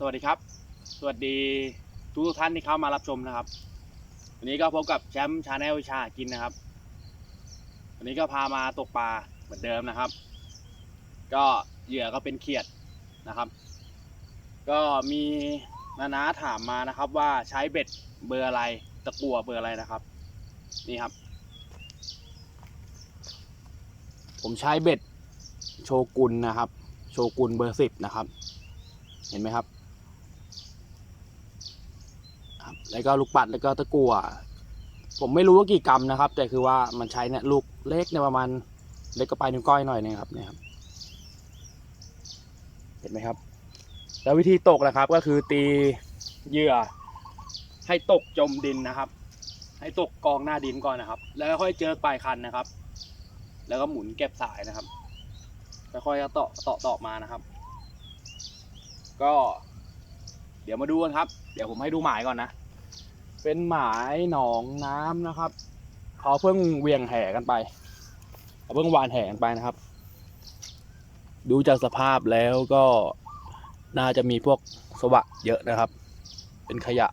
สวัสดีครับ สวัสดีทุกท่านที่เข้ามารับชมนะครับ วันนี้ก็พบกับแชมป์ชาแนลวิชากินนะครับ วันนี้ก็พามาตกปลาเหมือนเดิมนะครับ ก็เหยื่อก็เป็นเขียดนะครับ ก็มีนานาถามมานะครับว่าใช้เบ็ดเบอร์อะไรตะกั่วเบอร์อะไรนะครับ นี่ครับ ผมใช้เบ็ดโชกุนนะครับ โชกุนเบอร์สิบนะครับ เห็นไหมครับครับ แล้วก็ลูกปัดแล้วก็ตะกั่วผมไม่รู้ว่ากี่กรัมนะครับ แต่คือว่ามันใช้เนี่ยลูกเล็กเนี่ยประมาณเล็กก็ไปลายนิ้วก้อยหน่อยนึงครับเนี่ยครับ เห็นไหมครับ แล้ววิธีตกนะครับก็คือตีเหยื่อ ให้ตกจมดินนะครับ ให้ตกกองหน้าดินก่อนนะครับ แล้วค่อยเจอปลายคันนะครับ แล้วก็หมุนเก็บสายนะครับค่อยๆต่อต่อต่อมานะครับ ก็ เดี๋ยวมาดูกันครับ เดี๋ยวผมให้ดูหมายก่อนนะ เป็นหมายหนองน้ำนะครับเขาเพิ่งเวียงแห่กันไปเขาเพิ่งวานแห่กันไปนะครับ ดูจากสภาพแล้วก็น่าจะมีพวกสวะเยอะนะครับ เป็นขยะ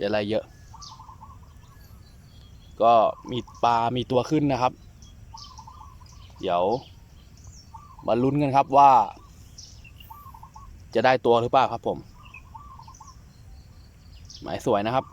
อะไรเยอะ ก็มีปลา มีตัวขึ้นนะครับ เดี๋ยวมาลุ้นกันครับว่า จะได้ตัวหรือเปล่าครับผม หมายสวยนะครับ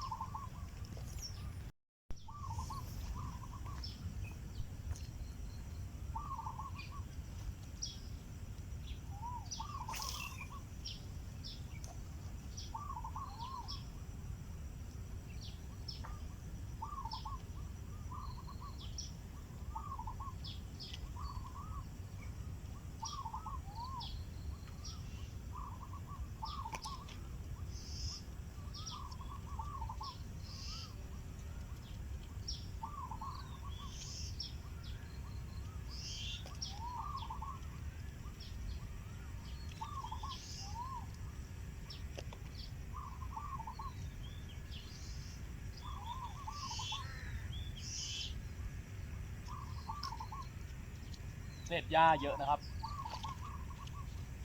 เศษหญ้าเยอะนะครับ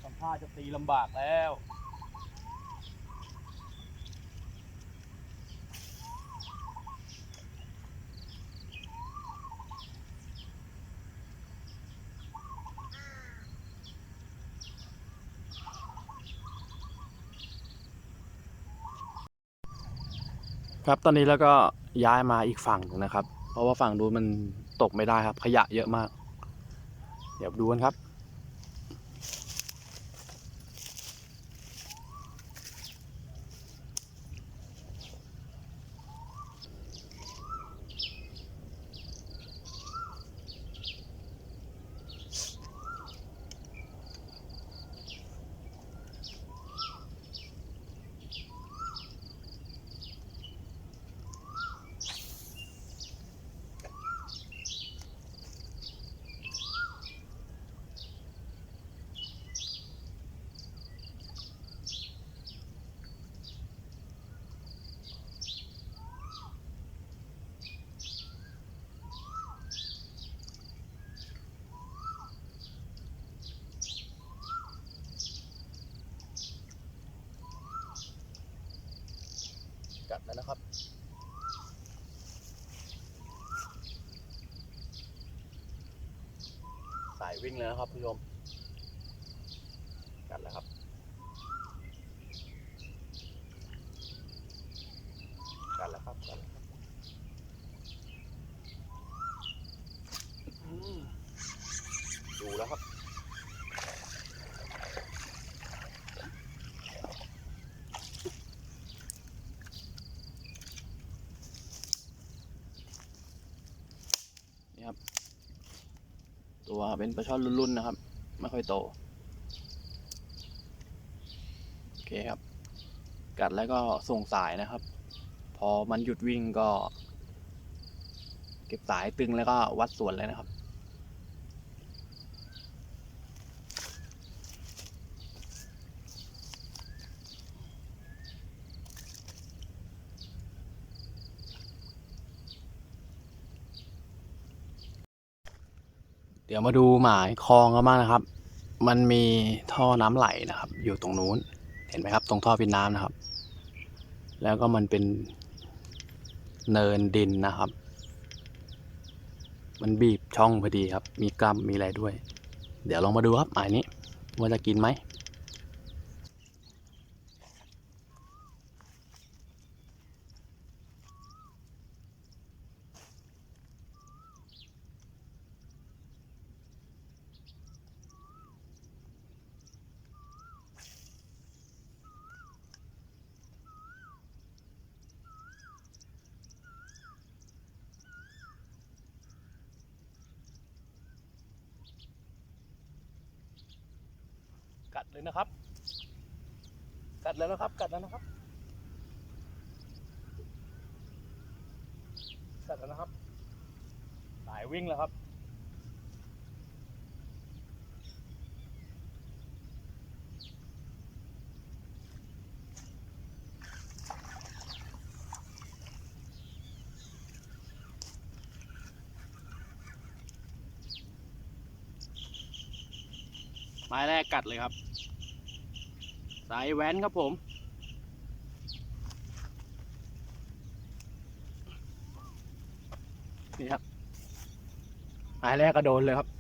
ทำท่าจะตีลำบากแล้วครับตอนนี้แล้วก็ย้ายมาอีกฝั่งหนึ่งนะครับ เพราะว่าฝั่งดูนมันตกไม่ได้ครับ ขยะเยอะมาก เดี๋ยวดูกันครับ กัดแล้วนะครับสายวิ่งเลยนะครับผู้ชมกัดแล้วครับ กัดแล้วครับ กัดแล้วครับอืมดูแล้วครับ นี่ครับ ตัวเป็นปลาช่อนรุ่นๆนะครับ ไม่ค่อยโต โอเคครับ กัดแล้วก็ส่งสายนะครับ พอมันหยุดวิ่งก็ เก็บสายตึงแล้วก็วัดส่วนเลยนะครับ ดี๋ยวมาดูหมายคลองกันบ้างนะครับ มันมีท่อน้ำไหลนะครับ อยู่ตรงนู้น เห็นไหมครับ ตรงท่อพินน้ำนะครับ แล้วก็มันเป็นเนินดินนะครับ มันบีบช่องพอดีครับ มีกล้ามมีอะไรด้วย เดี๋ยวลองมาดูครับหมายนี้ว่าจะกินไหม เลยนะครับ กัดแล้วนะครับ กัดแล้วนะครับ กัดแล้วนะครับ สายวิ่งแล้วครับ ไม้แรกกัดเลยครับ สายแว้นครับผม นี่ครับหายแรกก็โดนเลยครับ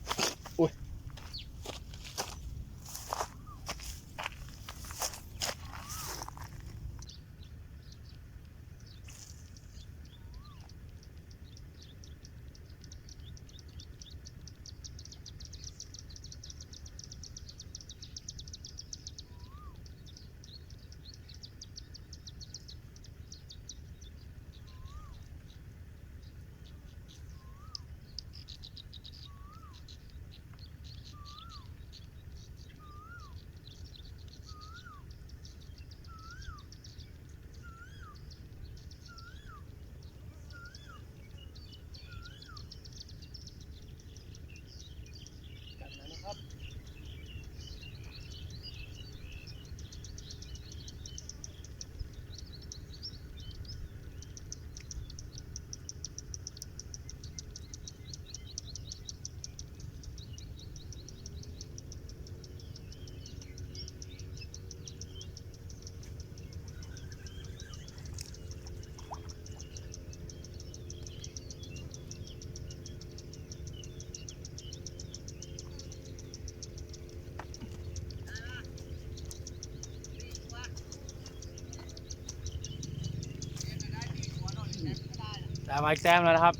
ได้มาอีกแต้มแล้วนะครับ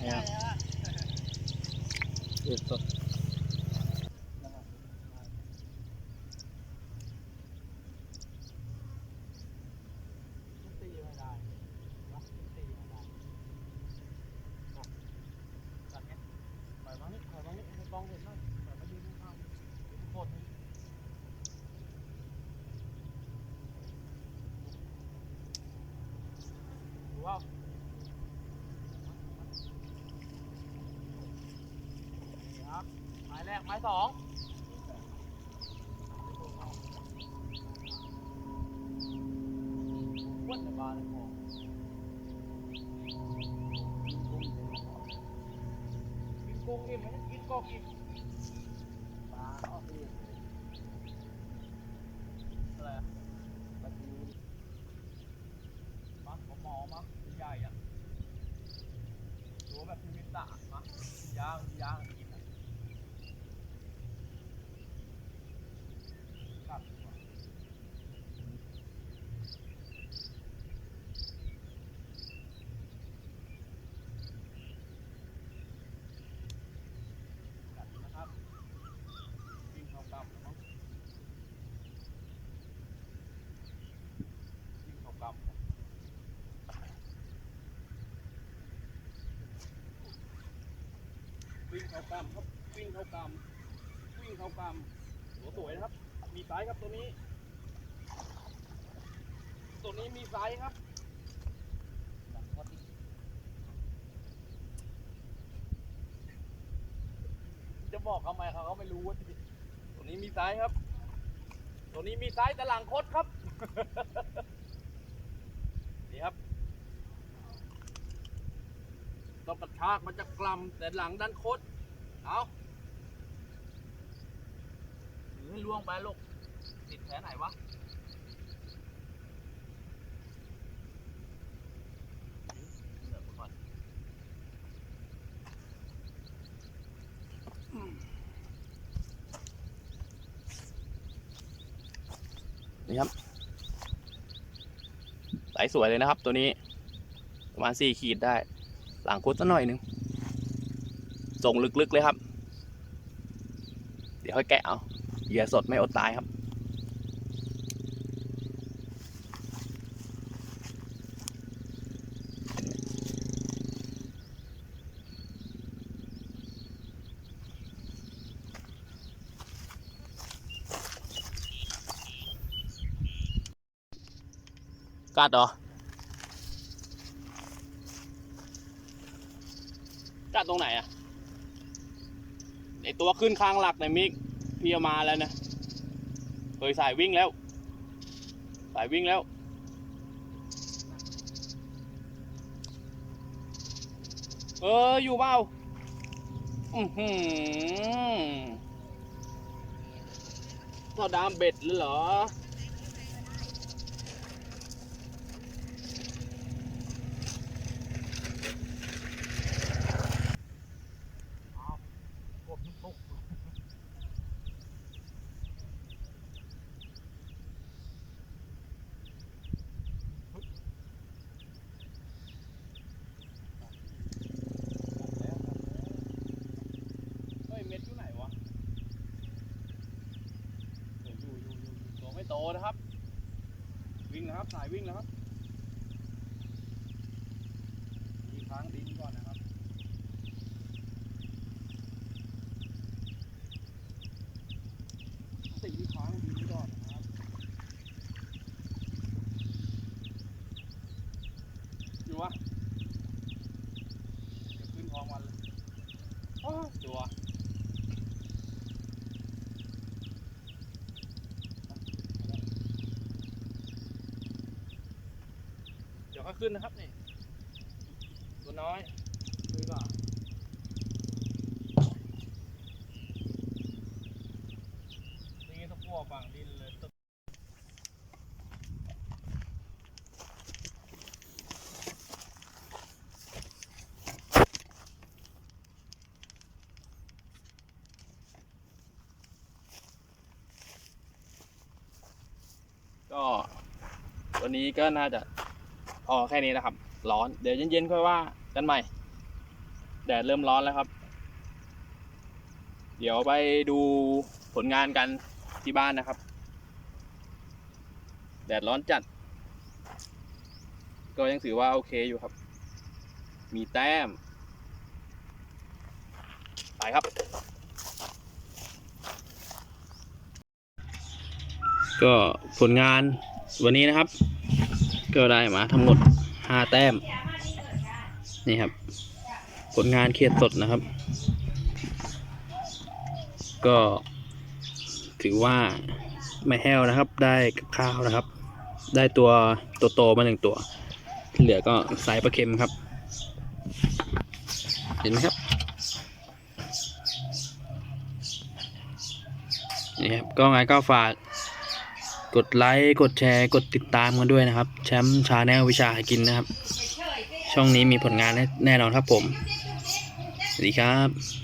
เนี่ยเด็ดสด ครับไม้แรกไม้สองว้นในบ้านเลยผมกินกุ้งอิ่มไหมกินกบอิ่มปลาเอาสิอะไรอะปลาทูมั้งผมมองมั้งใหญ่อะตัวแบบพิมิตะมั้งย่างย่างกินอะกัดดีกว่า กัดนะครับวิ่งเข้ากำแล้วมั้งวิ่งเข้ากำวิ่ง เข้ากำครับวิ่งเข้ากำวิ่งเข้ากำหัวสวยนะครับ มีไซส์ครับตัวนี้ ตัวนี้มีไซส์ครับจะบอกทำไมเขาก็ไม่รู้ว่าตัวนี้มีไซส์ครับ ตัวนี้มีไซส์แต่หลังคดครับ นี่ครับต้องกระชากมันจะกลำแต่หลังด้านคด เอาหรือให้ล่วงไปลูกติดแผลไหนวะนี่ครับไหลสวยเลยนะครับตัวนี้ ประมาณสี่ขีดได้ หลังคุดสักหน่อยหนึง ส่งลึกๆเลยครับ เดี๋ยวค่อยแกะเอาเหยื่อสดไม่อดตายครับ กัดเหรอ กัดตรงไหนอะ ตัวขึ้นข้างหลักในมิกพี่มาแล้วนะเฮ้ยสายวิ่งแล้ว สายวิ่งแล้ว เอออยู่เปล่าอือหือเท่าดามเบ็ดเลยเหรอ เฮ้ย เม็ดอยู่ไหนวะเดี๋ยวอยู่อยู่อยู่อยู่ตัว ไม่โตนะครับ วิ่งนะครับ สายวิ่งนะครับ มีค้างดินก่อนนะครับ ตีค้างดินก่อนนะครับ อยู่วะเดี๋ยวขึ้นท้องวันเลย โอ้ย ตัวเดี๋ยวค่อยขึ้นนะครับนี่ตัวน้อยดูก่อนนี่ตะกั่วฝั่งดินเลยตึ กก็ตัวนี้ก็น่าจะพอแค่นี้นะครับ ร้อน เดี๋ยวเย็นๆค่อยว่ากันใหม่ แดดเริ่มร้อนแล้วครับ เดี๋ยวไปดูผลงานกันที่บ้านนะครับ แดดร้อนจัด ก็ยังถือว่าโอเคอยู่ครับ มีแต้ม ไปครับ ก็ผลงานวันนี้นะครับ ก็ได้มาทั้งหมด 5 แต้ม นี่ครับ ผลงานเครียดสดนะครับ ก็ถือว่าไม่แห้วนะครับ ได้กับข้าวนะครับ ได้ตัวโตๆมาหนึ่งตัวเหลือก็ไซส์ปลาเค็มครับ เห็นไหมครับ นี่ครับ ก็ไงก็ฝาก กดไลค์กดแชร์กดติดตามกันด้วยนะครับ แชมป์ชาแนลวิชาหากินนะครับ ช่องนี้มีผลงานแน่แน่นอนครับผม สวัสดีครับ